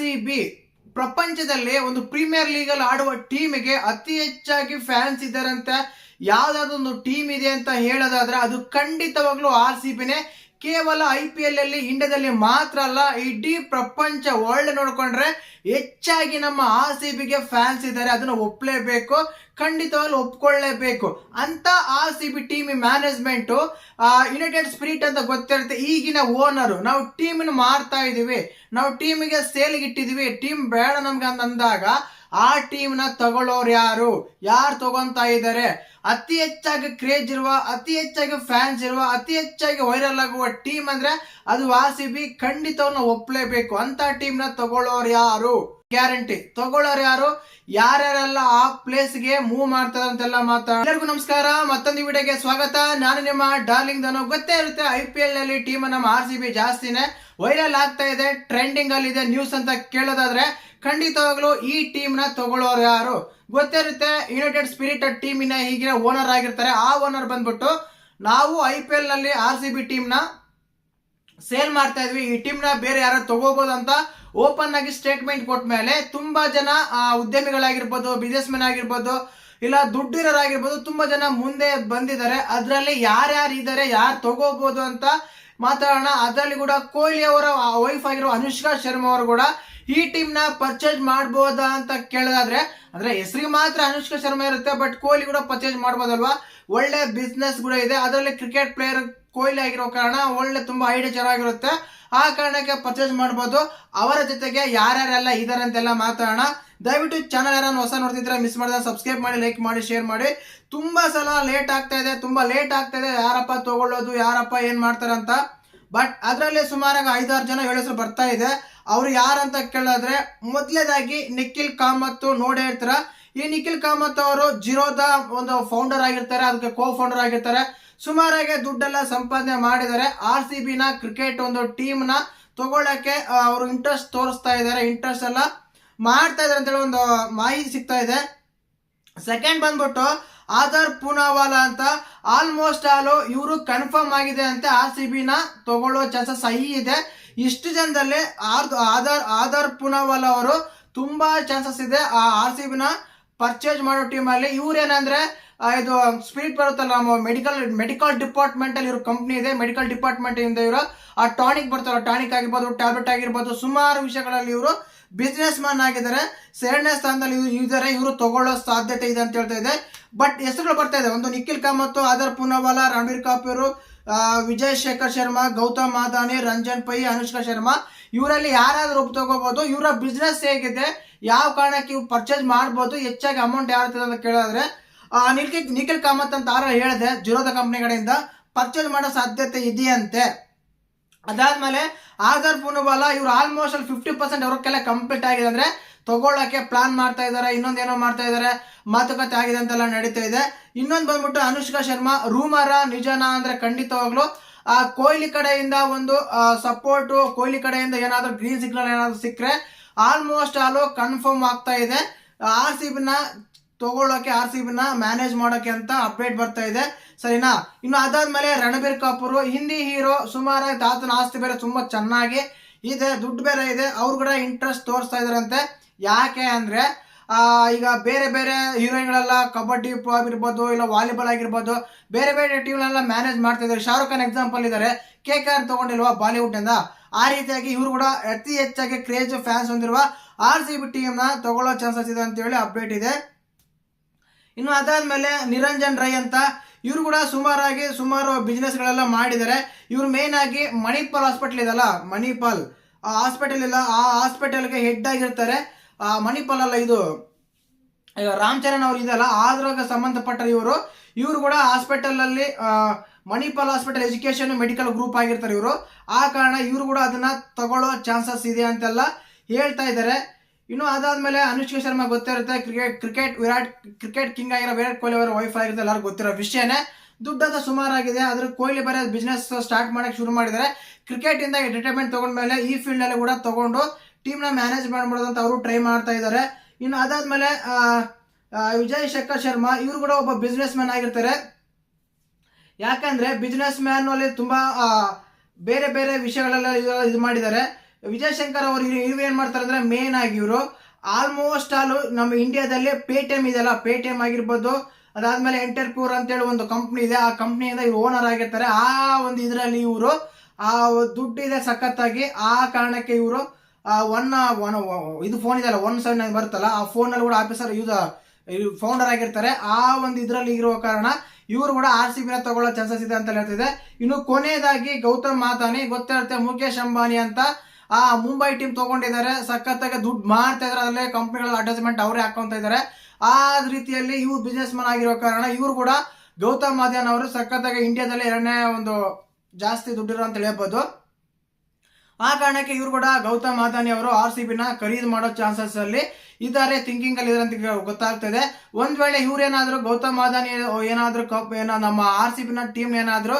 C B ಪ್ರಪಂಚದಲ್ಲಿ ಒಂದು premier league ಅಲ್ಲಿ ಆಡುವ ಟೀಮಿಗೆ ಅತಿ ಹೆಚ್ಚಾಗಿ ಫ್ಯಾನ್ಸ್ ಇದ್ದಾರಂತೆ. ಯಾವ್ದಾದ್ರು ಒಂದು ಟೀಮ್ ಇದೆ ಅಂತ ಹೇಳೋದಾದ್ರೆ ಅದು ಖಂಡಿತವಾಗ್ಲೂ ಆರ್ ಸಿ ಬಿನೇ ಕೇವಲ ಐ ಪಿ ಎಲ್ ಅಲ್ಲಿ ಇಂಡಿಯಾದಲ್ಲಿ ಮಾತ್ರ ಅಲ್ಲ, ಇಡೀ ಪ್ರಪಂಚ ವರ್ಲ್ಡ್ ನೋಡ್ಕೊಂಡ್ರೆ ಹೆಚ್ಚಾಗಿ ನಮ್ಮ ಆರ್ ಸಿ ಬಿಗೆ ಫ್ಯಾನ್ಸ್ ಇದ್ದಾರೆ, ಅದನ್ನ ಒಪ್ಲೇಬೇಕು, ಖಂಡಿತವಾಗ್ಲೂ ಒಪ್ಕೊಳ್ಳೇಬೇಕು. ಅಂತ R C B team management united spirit ಅಂತ ಗೊತ್ತಿರುತ್ತೆ, ಈಗಿನ ಓನರು ನಾವು ಟೀಮನ್ನು ಮಾರ್ತಾ ಇದೀವಿ. ನಾವು ಟೀಮಿಗೆ ಸೇಲ್ಗೆ ಇಟ್ಟಿದೀವಿ. ಟೀಮ್ ಬೇಡ ನಮ್ಗೆ ಅಂತ ಅಂದಾಗ ಆ ಟೀಮ್ನ ತಗೊಳ್ಳೋರು ಯಾರು? ಯಾರು ತಗೊಂತಾ ಇದ್ದಾರೆ ಅತಿ ಹೆಚ್ಚಾಗಿ ಕ್ರೇಜ್ ಇರುವ, ಅತಿ ಹೆಚ್ಚಾಗಿ ಫ್ಯಾನ್ಸ್ ಇರುವ, ಅತಿ ಹೆಚ್ಚಾಗಿ ವೈರಲ್ ಆಗುವ ಟೀಮ್ ಅಂದ್ರೆ ಅದು ಆರ್ ಸಿ ಬಿ ಖಂಡಿತವನ್ನ ಒಪ್ಪಲೇಬೇಕು ಅಂತ ಟೀಮ್ನ ತಗೊಳ್ಳೋರು ಯಾರು? ಗ್ಯಾರಂಟಿ ತಗೊಳ್ಳೋರು ಯಾರು? ಯಾರ್ಯಾರೆಲ್ಲ ಆ ಪ್ಲೇಸ್ಗೆ ಮೂವ್ ಮಾಡ್ತಾರೆ ಅಂತೆಲ್ಲ ಮಾತಾಡ ಎಲ್ಲರಿಗೂ ನಮಸ್ಕಾರ. ಮತ್ತೊಂದು ವಿಡಿಯೋಗೆ ಸ್ವಾಗತ. ನಾನು ನಿಮ್ಮ ಡಾರ್ಲಿಂಗ್ ದನೋ ಗೊತ್ತೇ ಇರುತ್ತೆ ಐ ಪಿ ಎಲ್ನಲ್ಲಿ ಟೀಮ್ ನಮ್ಮ ಆರ್ ಸಿ ಬಿ ಜಾಸ್ತಿನೇ ವೈರಲ್ ಆಗ್ತಾ ಇದೆ ಟ್ರೆಂಡಿಂಗ್ ಅಲ್ಲಿ ಇದೆ ನ್ಯೂಸ್ ಅಂತ ಕೇಳೋದಾದ್ರೆ ಖಂಡಿತವಾಗ್ಲೂ ಈ ಟೀಮ್ನ ತಗೊಳ್ಳೋರು ಯಾರು? ಗೊತ್ತಿರುತ್ತೆ ಯುನೈಟೆಡ್ ಸ್ಪಿರಿಟ್ ಟೀಮಿನ ಈಗಿನ ಓನರ್ ಆಗಿರ್ತಾರೆ. ಆ ಓನರ್ ಬಂದ್ಬಿಟ್ಟು ನಾವು ಐ ಪಿ ಎಲ್ನಲ್ಲಿ ಆರ್ ಸಿ ಬಿ ಟೀಮ್ನ ಸೇಲ್ ಮಾಡ್ತಾ ಇದ್ವಿ. ಈ ಟೀಮ್ನ ಬೇರೆ ಯಾರು ತಗೋಬಹುದು ಅಂತ ಓಪನ್ ಆಗಿ ಸ್ಟೇಟ್ಮೆಂಟ್ ಕೊಟ್ಟ ಮೇಲೆ ತುಂಬಾ ಜನ ಆ, ಉದ್ಯಮಿಗಳಾಗಿರ್ಬೋದು ಬಿಸ್ನೆಸ್ ಮೆನ್ ಆಗಿರ್ಬೋದು ಇಲ್ಲ ದುಡ್ಡಿರೋರಾಗಿರ್ಬೋದು ತುಂಬಾ ಜನ ಮುಂದೆ ಬಂದಿದ್ದಾರೆ. ಅದರಲ್ಲಿ ಯಾರ್ಯಾರು ಇದ್ದಾರೆ ಯಾರು ತಗೋಬಹುದು ಅಂತ ಮಾತಾಡೋಣ. ಅದರಲ್ಲಿ ಕೂಡ ಕೊಹ್ಲಿ ಅವರ ವೈಫ್ ಆಗಿರೋ ಅನುಷ್ಕಾ ಶರ್ಮಾ ಅವರು ಕೂಡ ಈ ಟೀಮ್ನ ಪರ್ಚೇಸ್ ಮಾಡಬಹುದಾ ಅಂತ ಕೇಳೋದಾದ್ರೆ, ಅಂದ್ರೆ ಹೆಸರಿಗೆ ಮಾತ್ರ ಅನುಷ್ಕಾ ಶರ್ಮಾ ಇರುತ್ತೆ ಬಟ್ ಕೊಹ್ಲಿ ಕೂಡ ಪರ್ಚೇಸ್ ಮಾಡ್ಬೋದಲ್ವಾ? ಒಳ್ಳೆ ಬಿಸ್ನೆಸ್ ಕೂಡ ಇದೆ. ಅದರಲ್ಲಿ ಕ್ರಿಕೆಟ್ ಪ್ಲೇಯರ್ ಕೊಹ್ಲಿ ಆಗಿರೋ ಕಾರಣ ಒಳ್ಳೆ ತುಂಬಾ ಐಡಿಯಾ ಚೆನ್ನಾಗಿರುತ್ತೆ. ಆ ಕಾರಣಕ್ಕೆ ಪರ್ಚೇಸ್ ಮಾಡ್ಬೋದು. ಅವರ ಜೊತೆಗೆ ಯಾರ್ಯಾರೆಲ್ಲ ಇದಾರೆ ಅಂತೆಲ್ಲ ಮಾತಾಡೋಣ. ದಯವಿಟ್ಟು ಚಾನಲ್ ಯಾರು ಹೊಸ ನೋಡ್ತಿದ್ರೆ ಮಿಸ್ ಮಾಡಿದ್ರೆ ಸಬ್ಸ್ಕ್ರೈಬ್ ಮಾಡಿ ಲೈಕ್ ಮಾಡಿ ಶೇರ್ ಮಾಡಿ. ತುಂಬಾ ಸಲ ಲೇಟ್ ಆಗ್ತಾ ಇದೆ, ತುಂಬಾ ಲೇಟ್ ಆಗ್ತಾ ಇದೆ. ಯಾರಪ್ಪ ತಗೊಳ್ಳೋದು, ಯಾರಪ್ಪ ಏನ್ ಮಾಡ್ತಾರೆ ಅಂತ. ಬಟ್ ಅದರಲ್ಲಿ ಸುಮಾರಾಗಿ ಐದಾರು ಜನ ಹೇಳಿದ್ರು ಬರ್ತಾ ಇದೆ. ಅವ್ರು ಯಾರಂತ ಕೇಳಿದ್ರೆ ಮೊದಲೇದಾಗಿ ನಿಖಿಲ್ ಕಾಮತ್, ನೋಡೇ ಇರ್ತಾರ? ಈ ನಿಖಿಲ್ ಕಾಮತ್ ಅವರು ಜಿರೋದ ಒಂದು ಫೌಂಡರ್ ಆಗಿರ್ತಾರೆ, ಅದಕ್ಕೆ ಕೋ ಫೌಂಡರ್ ಆಗಿರ್ತಾರೆ. ಸುಮಾರಾಗಿ ದುಡ್ಡೆಲ್ಲ ಸಂಪಾದನೆ ಮಾಡಿದ್ದಾರೆ. ಆರ್ ಸಿ ಬಿನ ಕ್ರಿಕೆಟ್ ಒಂದು ಟೀಮ್ನ ತಗೊಳ್ಳಕ್ಕೆ ಅವರು ಇಂಟ್ರೆಸ್ಟ್ ತೋರಿಸ್ತಾ ಇದ್ದಾರೆ ಇಂಟ್ರೆಸ್ಟ್ ಎಲ್ಲ. ಮಾಡ್ತಾ ಇದಾರೆ ಅಂತೇಳಿ ಒಂದು ಮಾಹಿತಿ ಸಿಗ್ತಾ ಇದೆ. ಸೆಕೆಂಡ್ ಬಂದ್ಬಿಟ್ಟು ಆಧಾರ್ ಪೂನಾವಾಲಾ ಅಂತ ಆಲ್ಮೋಸ್ಟ್ ಆಲ್ ಇವರು ಕನ್ಫರ್ಮ್ ಆಗಿದೆ ಅಂತ ಆರ್ ಸಿ ಬಿನ ತಗೊಳ್ಳೋ ಚಾನ್ಸಸ್ ಸಹಿ ಇದೆ. ಇಷ್ಟು ಜನದಲ್ಲಿ ಆಧಾರ್ ಆಧಾರ್ ಪೂನಾವಾಲಾ ಅವರು ತುಂಬಾ ಚಾನ್ಸಸ್ ಇದೆ ಆ ಆರ್ ಸಿ ಬಿನ ಪರ್ಚೇಸ್ ಮಾಡೋ ಟೀಮ್ ಅಲ್ಲಿ. ಇವ್ರೇನಂದ್ರೆ ಇದು ಸ್ಪೀಡ್ ಬರುತ್ತಲ್ಲ, ನಮ್ಮ ಮೆಡಿಕಲ್ ಮೆಡಿಕಲ್ ಡಿಪಾರ್ಟ್ಮೆಂಟ್ ಅಲ್ಲಿ ಇವ್ರ ಕಂಪ್ನಿ ಇದೆ. ಮೆಡಿಕಲ್ ಡಿಪಾರ್ಟ್ಮೆಂಟ್ ಇಂದ ಇವರು, ಆ ಟಾನಿಕ್ ಬರ್ತಾರಲ್ಲ ಟಾನಿಕ್ ಆಗಿರ್ಬೋದು ಟ್ಯಾಬ್ಲೆಟ್ ಆಗಿರ್ಬೋದು, ಸುಮಾರು ವಿಷಯಗಳಲ್ಲಿ ಇವರು ಬಿಸ್ನೆಸ್ ಮ್ಯಾನ್ ಆಗಿದ್ದಾರೆ. ಎರಡನೇ ಸ್ಥಾನದಲ್ಲಿ ಇದಾರೆ ಇವರು ತಗೊಳ್ಳೋ ಸಾಧ್ಯತೆ ಇದೆ ಅಂತ ಹೇಳ್ತಾ ಇದೆ. ಬಟ್ ಹೆಸರುಗಳು ಬರ್ತಾ ಇದೆ. ಒಂದು ನಿಖಿಲ್ ಕಾಮತ್, ಆದರ್ ಪೂನಾವಾಲಾ, ರಣವೀರ್ ಕಾಪೂರ್ ವಿಜಯ್ ಶೇಖರ್ ಶರ್ಮಾ, ಗೌತಮ್ ಮಾದಾನಿ ರಂಜನ್ ಪೈ, ಅನುಷ್ಕಾ ಶರ್ಮಾ. ಇವರಲ್ಲಿ ಯಾರಾದರೂ ಒಬ್ಬ ತಗೋಬಹುದು ಇವರ ಬಿಸ್ನೆಸ್ ಹೇಗಿದೆ. ಯಾವ ಕಾರಣಕ್ಕೆ ಇವ್ರು ಪರ್ಚೇಸ್ ಮಾಡ್ಬೋದು. ಹೆಚ್ಚಾಗಿ ಅಮೌಂಟ್ ಯಾರು ಅಂತ ಕೇಳಿದ್ರೆ ನಿಖಿಲ್ ನಿಖಿಲ್ ಕಾಮತ್ ಅಂತ ಆರ ಹೇಳಿದೆ, ಜಿರೋದ ಕಂಪ್ನಿ ಕಡೆಯಿಂದ. ಪರ್ಚೇಸ್ ಮಾಡೋ ಸಾಧ್ಯತೆ ಇದೆಯಂತೆ. ಅದಾದ್ಮೇಲೆ ಆಧಾರ್ ಪುನಬಾಲ ಇವ್ರು ಆಲ್ಮೋಸ್ಟ್ ಅಲ್ಲಿ ಫಿಫ್ಟಿ ಪರ್ಸೆಂಟ್ ಅವ್ರಕ್ಕೆಲ್ಲ ಕಂಪ್ಲೀಟ್ ಆಗಿದೆ ಅಂದ್ರೆ ತಗೊಳ್ಳೋಕೆ ಪ್ಲಾನ್ ಮಾಡ್ತಾ ಇದ್ದಾರೆ, ಇನ್ನೊಂದೇನೋ ಮಾಡ್ತಾ ಇದ್ದಾರೆ, ಮಾತುಕತೆ ಆಗಿದೆ ಅಂತೆಲ್ಲ ನಡೀತಾ ಇದೆ. ಇನ್ನೊಂದು ಬಂದ್ಬಿಟ್ಟು ಅನುಷ್ಕಾ ಶರ್ಮಾ, ರೂಮರ ನಿಜನಾ ಅಂದ್ರೆ ಖಂಡಿತವಾಗ್ಲು, ಆ, ಕೊಹ್ಲಿ ಕಡೆಯಿಂದ ಒಂದು ಸಪೋರ್ಟ್ ಕೊಹ್ಲಿ ಕಡೆಯಿಂದ ಏನಾದರೂ ಗ್ರೀನ್ ಸಿಗ್ನಲ್ ಏನಾದರೂ ಸಿಕ್ಕರೆ ಆಲ್ಮೋಸ್ಟ್ ಆಲು ಕನ್ಫರ್ಮ್ ಆಗ್ತಾ ಇದೆ. ಆರ್ ಸಿ ಬಿನ ತಗೊಳ್ಳೋಕೆ ಆರ್ ಸಿ ಬಿನ ಮ್ಯಾನೇಜ್ ಮಾಡೋಕೆ ಅಂತ ಅಪ್ಡೇಟ್ ಬರ್ತಾ ಇದೆ. ಸರಿನಾ? ಇನ್ನು ಅದಾದ್ಮೇಲೆ ರಣಬೀರ್ ಕಾಪೂರ್, ಹಿಂದಿ ಹೀರೋ ಸುಮಾರಾಗಿ ತಾತನ ಆಸ್ತಿ ಬೇರೆ ತುಂಬಾ ಚೆನ್ನಾಗಿ ಇದೆ, ದುಡ್ಡು ಬೇರೆ ಇದೆ, ಅವ್ರು ಕೂಡ ಇಂಟ್ರೆಸ್ಟ್ ತೋರಿಸ್ತಾ ಇದಾರಂತೆ. ಯಾಕೆ ಅಂದ್ರೆ ಈಗ ಬೇರೆ ಬೇರೆ ಹೀರೋಯಿನ್ಗಳೆಲ್ಲ ಕಬಡ್ಡಿ ಆಗಿರ್ಬೋದು, ಇಲ್ಲ ವಾಲಿಬಾಲ್ ಆಗಿರ್ಬೋದು, ಬೇರೆ ಬೇರೆ ಟೀಮ್ನೆಲ್ಲ ಮ್ಯಾನೇಜ್ ಮಾಡ್ತಾ ಇದಾರೆ. ಶಾರುಖ್ ಖಾನ್ ಎಕ್ಸಾಂಪಲ್ ಇದ್ದಾರೆ ಕೆ ಕೆ ಆರ್ ತಗೊಂಡಿಲ್ವಾ ಬಾಲಿವುಡ್ ಇಂದ? ಆ ರೀತಿಯಾಗಿ ಇವರು ಕೂಡ ಅತಿ ಹೆಚ್ಚಾಗಿ ಕ್ರೇಜ್ ಫ್ಯಾನ್ಸ್ ಹೊಂದಿರುವ ಆರ್ ಸಿ ಬಿ ಟೀಮ್ನ ತಗೊಳ್ಳೋ ಚಾನ್ಸಸ್ ಇದೆ ಅಂತ ಹೇಳಿ ಅಪ್ಡೇಟ್ ಇದೆ. ಇನ್ನು ಅದಾದ್ಮೇಲೆ ನಿರಂಜನ್ ರೈ ಅಂತ ಇವರು ಕೂಡ ಸುಮಾರಾಗಿ ಸುಮಾರು ಬಿಸ್ನೆಸ್ಗಳೆಲ್ಲ ಮಾಡಿದ್ದಾರೆ. ಇವ್ರು ಮೇನ್ ಆಗಿ ಮಣಿಪಾಲ್ ಹಾಸ್ಪಿಟಲ್ ಇದಲ್ಲ ಮಣಿಪಾಲ್. ಆ ಹಾಸ್ಪಿಟಲ್ ಇಲ್ಲ ಆ ಹಾಸ್ಪಿಟಲ್ಗೆ ಹೆಡ್ ಆಗಿರ್ತಾರೆ. ಆ ಮಣಿಪಾಲ್ ಅಲ್ಲ ಇದು ರಾಮ್ ಚರಣ್ ಅವ್ರು ಇದೆಲ್ಲ ಆದ್ರಾಗ ಸಂಬಂಧಪಟ್ಟ ಇವರು. ಇವರು ಕೂಡ ಹಾಸ್ಪಿಟಲಲ್ಲಿ Manipal hospital education medical group ಆಗಿರ್ತಾರೆ ಇವರು. ಆ ಕಾರಣ ಇವರು ಕೂಡ ಅದನ್ನ ತಗೊಳ್ಳೋ ಚಾನ್ಸಸ್ ಇದೆ ಅಂತೆಲ್ಲ ಹೇಳ್ತಾ ಇದ್ದಾರೆ. ಇನ್ನು ಅದಾದ್ಮೇಲೆ ಅನುಷ್ಕಾ ಶರ್ಮಾ ಗೊತ್ತಿರುತ್ತೆ, cricket cricket Virat, cricket king ಆಗಿರೋ ವಿರಾಟ್ ಕೊಹ್ಲಿ ಅವರ ವೈಫ್ ಆಗಿರುತ್ತೆ, ಎಲ್ಲರಿಗೂ ಗೊತ್ತಿರೋ ವಿಷಯನೇ. ದುಡ್ಡಂತ ಸುಮಾರಾಗಿದೆ ಅದ್ರ ಕೊಹ್ಲಿ ಬೇರೆ ಬಿಸ್ನೆಸ್ ಸ್ಟಾರ್ಟ್ ಮಾಡಕ್ಕೆ ಶುರು ಮಾಡಿದ್ದಾರೆ. ಕ್ರಿಕೆಟ್ ಇಂದ ರಿಟೈರ್ಮೆಂಟ್ ತಗೊಂಡ್ಮೇಲೆ ಈ ಫೀಲ್ಡ್ ಅಲ್ಲಿ ಕೂಡ ತಗೊಂಡು ಟೀಮ್ನ ಮ್ಯಾನೇಜ್ ಅಂತ ಅವರು ಟ್ರೈ ಮಾಡ್ತಾ ಇದ್ದಾರೆ. ಇನ್ನು ಅದಾದ್ಮೇಲೆ ವಿಜಯ್ ಶೇಖರ್ ಶರ್ಮಾ, ಇವರು ಕೂಡ ಒಬ್ಬ ಬಿಸ್ನೆಸ್ ಮ್ಯಾನ್ ಆಗಿರ್ತಾರೆ. ಯಾಕಂದ್ರೆ ಬಿಸ್ನೆಸ್ ಮ್ಯಾನ್ ಅಲ್ಲಿ ತುಂಬಾ ಬೇರೆ ಬೇರೆ ವಿಷಯಗಳೆಲ್ಲ ಇದು ಮಾಡಿದ್ದಾರೆ. ವಿಜಯ್ ಶಂಕರ್ ಅವರು ಇವ್ರು ಏನು ಮಾಡ್ತಾರೆ ಅಂದ್ರೆ ಮೇನ್ ಆಗಿ ಇವರು. ಆಲ್ಮೋಸ್ಟ್ ಆಲ್ ನಮ್ಮ ಇಂಡಿಯಾದಲ್ಲಿ ಪೇಟಿಎಂ ಇದೆಯಲ್ಲ ಪೇಟಿಎಂ ಆಗಿರ್ಬೋದು. ಅದಾದ್ಮೇಲೆ ಎಂಟರ್ಪ್ಯೂರ್ ಅಂತೇಳಿ ಒಂದು ಕಂಪ್ನಿ ಇದೆ. ಆ ಕಂಪ್ನಿಯಿಂದ ಇವ್ರು ಓನರ್ ಆಗಿರ್ತಾರೆ. ಆ ಒಂದು ಇದರಲ್ಲಿ ಇವರು, ಆ ದುಡ್ಡು ಇದೆ ಸಖತ್ತಾಗಿ. ಆ ಕಾರಣಕ್ಕೆ ಇವರು ಒನ್ ಒನ್ ಇದು ಫೋನ್ ಇದೆಲ್ಲ ಒನ್ ಸೆವೆನ್ ಬರುತ್ತಲ್ಲ, ಆ ಫೋನಲ್ಲಿ ಕೂಡ ಆಫೀಸರ್ ಯೂಸ್ ಫೌಂಡರ್ ಆಗಿರ್ತಾರೆ. ಆ ಒಂದು ಇದರಲ್ಲಿ ಇರುವ ಕಾರಣ ಇವರು ಕೂಡ ಆರ್ ಸಿ ಬಿನ ತಗೊಳ್ಳೋ ಚಾನ್ಸಸ್ ಇದೆ ಅಂತ ಹೇಳ್ತಿದೆ. ಇನ್ನು ಕೊನೆಯದಾಗಿ ಗೌತಮ್ ಮಾತಾನಿ ಗೊತ್ತಿರುತ್ತೆ ಮುಖೇಶ್ ಅಂಬಾನಿ ಅಂತ ಆ ಮುಂಬೈ ಟೀಮ್ ತಗೊಂಡಿದ್ದಾರೆ. ಸಖತ್ತಾಗಿ ದುಡ್ಡು ಮಾಡ್ತಾ ಇದಾರೆ. ಅಲ್ಲೇ ಕಂಪ್ನಿಗಳ ಅಡ್ವರ್ಟೈಸ್ಮೆಂಟ್ ಅವರೇ ಹಾಕೊಂತ ಇದ್ದಾರೆ ಆ ರೀತಿಯಲ್ಲಿ ಇವ್ರು ಬಿಸ್ನೆಸ್ ಮನ್ ಆಗಿರೋ ಕಾರಣ ಇವರು ಕೂಡ ಗೌತಮ್ ಮಾಧ್ಯಾನ್ ಅವರು ಸಖತ್ತಾಗಿ ಇಂಡಿಯಾದಲ್ಲಿ ಎರಡನೇ ಒಂದು ಜಾಸ್ತಿ ದುಡ್ಡಿರೋ ಅಂತ ಹೇಳ್ಬೋದು. ಆ ಕಾರಣಕ್ಕೆ ಇವರು ಕೂಡ ಗೌತಮ್ ಮಾದಾನಿ ಅವರು ಆರ್ ಸಿ ಬಿನ ಖರೀದಿ ಮಾಡೋ ಚಾನ್ಸಸ್ ಅಲ್ಲಿ ಇದ್ದಾರೆ ಥಿಂಕಿಂಗ್ ಅಲ್ಲಿ ಇದ್ರಂತ ಅಂತ ಗೊತ್ತಾಗ್ತದೆ ಒಂದ್ ವೇಳೆ ಇವ್ರೇನಾದ್ರೂ ಗೌತಮ್ ಮಾದಾನಿ ಏನಾದ್ರೂ ಕಪ್ ಏನೋ ನಮ್ಮ ಆರ್ ಸಿ ಬಿನ ಟೀಮ್ ಏನಾದ್ರೂ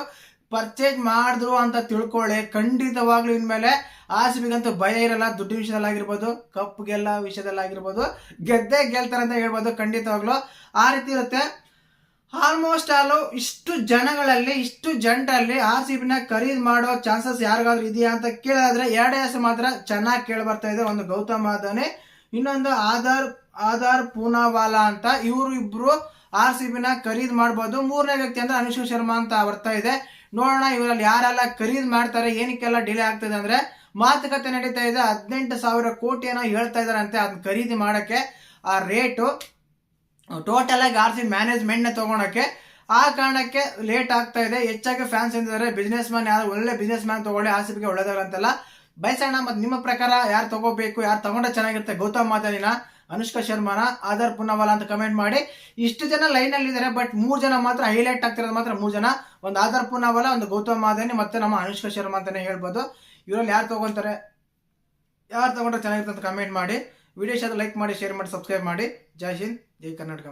ಪರ್ಚೇಸ್ ಮಾಡಿದ್ರು ಅಂತ ತಿಳ್ಕೊಳ್ಳಿ ಖಂಡಿತವಾಗ್ಲೂ ಇನ್ಮೇಲೆ ಆರ್ ಸಿ ಬಿಗಂತೂ ಭಯ ಇರಲ್ಲ, ದುಡ್ಡು ವಿಷಯದಲ್ಲಾಗಿರ್ಬೋದು ಕಪ್ ಗೆಲ್ಲ ವಿಷಯದಲ್ಲಾಗಿರ್ಬೋದು, ಗೆದ್ದೇ ಗೆಲ್ತಾರೆ ಅಂತ ಹೇಳ್ಬೋದು ಖಂಡಿತವಾಗ್ಲು. ಆ ರೀತಿ ಇರುತ್ತೆ. ಆಲ್ಮೋಸ್ಟ್ ಆಲು ಇಷ್ಟು ಜನಗಳಲ್ಲಿ, ಇಷ್ಟು ಜಂಟಲ್ಲಿ ಆರ್ ಸಿ ಬಿನ ಖರೀದಿ ಮಾಡೋ ಚಾನ್ಸಸ್ ಯಾರಿಗಾದ್ರೂ ಇದೆಯಾ ಅಂತ ಕೇಳಿದ್ರೆ ಎರಡೇ ಹೆಸರು ಮಾತ್ರ ಚೆನ್ನಾಗಿ ಕೇಳಿ ಬರ್ತಾ ಇದೆ ಒಂದು ಗೌತಮ್ ಅದಾನೆ ಇನ್ನೊಂದು ಆಧಾರ್ ಆಧಾರ್ ಪೂನಾವಾಲಾ ಅಂತ ಇವರು ಇಬ್ರು ಆರ್ ಸಿ ಬಿನ ಖರೀದಿ ಮಾಡ್ಬೋದು. ಮೂರನೇ ವ್ಯಕ್ತಿ ಅಂದ್ರೆ ಅನುಷ್ ಶರ್ಮಾ ಅಂತ ಬರ್ತಾ ಇದೆ. ನೋಡೋಣ ಇವರಲ್ಲಿ ಯಾರೆಲ್ಲ ಖರೀದಿ ಮಾಡ್ತಾರೆ, ಏನಕ್ಕೆಲ್ಲ ಡಿಲೇ ಆಗ್ತದೆ ಅಂದ್ರೆ ಮಾತುಕತೆ ನಡೀತಾ ಇದೆ. ಹದಿನೆಂಟು ಸಾವಿರ ಕೋಟಿ ಹೇಳ್ತಾ ಇದಾರೆ ಅಂತೆ ಅದನ್ನ ಖರೀದಿ ಮಾಡೋಕ್ಕೆ ಆ ರೇಟು ಟೋಟಲ್ ಆಗಿ ಆರ್ ಸಿ ಮ್ಯಾನೇಜ್ಮೆಂಟ್ನ ತೊಗೊಳಕ್ಕೆ. ಆ ಕಾರಣಕ್ಕೆ ಲೇಟ್ ಆಗ್ತಾ ಇದೆ. ಹೆಚ್ಚಾಗಿ ಫ್ಯಾನ್ಸ್ ಎಂದಿದ್ದಾರೆ. ಬಿಸ್ನೆಸ್ ಮ್ಯಾನ್ ಯಾರು ಒಳ್ಳೆ ಬಿಸ್ನೆಸ್ ಮ್ಯಾನ್ ತಗೊಳ್ಳಿ ಆರ್ ಸಿ ಅಂತೆಲ್ಲ ಬಯಸೋಣ ಮತ್ತು ನಿಮ್ಮ ಪ್ರಕಾರ ಯಾರು ತಗೋಬೇಕು, ಯಾರು ತಗೊಂಡ್ರೆ ಚೆನ್ನಾಗಿರುತ್ತೆ? ಗೌತಮ್ ಮಾತಾಡಿನ ಅನುಷ್ಕಾ ಶರ್ಮಾನ ಆಧಾರ್ ಪುನವಾಲ ಅಂತ ಕಮೆಂಟ್ ಮಾಡಿ. ಇಷ್ಟು ಜನ ಲೈನ್ ಅಲ್ಲಿ ಇದ್ದಾರೆ ಬಟ್ ಮೂರು ಜನ ಮಾತ್ರ ಹೈಲೈಟ್ ಆಗ್ತಿರೋದು ಮಾತ್ರ ಮೂರು ಜನ. ಒಂದು ಆಧಾರ್ ಪುನವಾಲ, ಒಂದು ಗೌತಮ್ ಮಾದಾನಿ ಮತ್ತೆ ನಮ್ಮ ಅನುಷ್ಕಾ ಶರ್ಮಾ ಅಂತಾನೆ ಹೇಳ್ಬೋದು. ಇವರಲ್ಲಿ ಯಾರು ತಗೊಂತಾರೆ? ಯಾರು ತೊಗೊಂಡ್ರೆ ಚೆನ್ನಾಗಿರುತ್ತೆ ಅಂತ ಕಮೆಂಟ್ ಮಾಡಿ. ವಿಡಿಯೋ ಇಷ್ಟ ಲೈಕ್ ಮಾಡಿ ಶೇರ್ ಮಾಡಿ ಸಬ್ಸ್ಕ್ರೈಬ್ ಮಾಡಿ. ಜೈ ಹಿಂದ್, ಜೈ ಕರ್ನಾಟಕ.